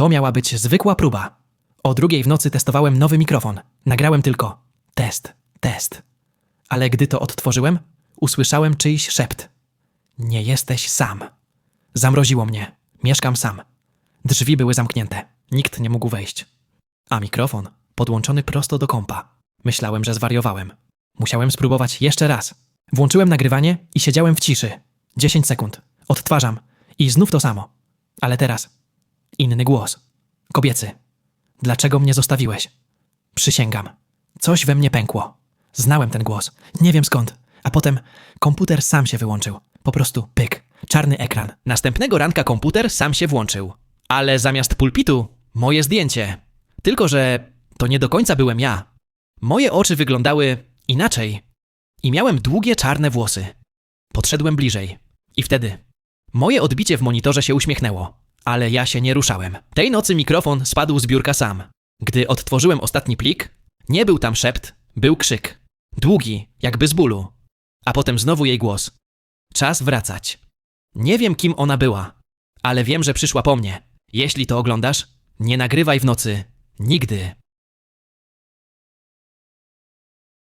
To miała być zwykła próba. O drugiej w nocy testowałem nowy mikrofon. Nagrałem tylko test, test. Ale gdy to odtworzyłem, usłyszałem czyjś szept. Nie jesteś sam. Zamroziło mnie. Mieszkam sam. Drzwi były zamknięte. Nikt nie mógł wejść. A mikrofon podłączony prosto do kompa. Myślałem, że zwariowałem. Musiałem spróbować jeszcze raz. Włączyłem nagrywanie i siedziałem w ciszy. 10 sekund. Odtwarzam. I znów to samo. Ale teraz inny głos. Kobiecy. Dlaczego mnie zostawiłeś? Przysięgam. Coś we mnie pękło. Znałem ten głos. Nie wiem skąd. A potem komputer sam się wyłączył. Po prostu pyk. Czarny ekran. Następnego ranka komputer sam się włączył. Ale zamiast pulpitu moje zdjęcie. Tylko, że to nie do końca byłem ja. Moje oczy wyglądały inaczej. I miałem długie czarne włosy. Podszedłem bliżej. I wtedy moje odbicie w monitorze się uśmiechnęło, ale ja się nie ruszałem. Tej nocy mikrofon spadł z biurka sam. Gdy odtworzyłem ostatni plik, nie był tam szept, był krzyk. Długi, jakby z bólu. A potem znowu jej głos. Czas wracać. Nie wiem, kim ona była, ale wiem, że przyszła po mnie. Jeśli to oglądasz, nie nagrywaj w nocy. Nigdy.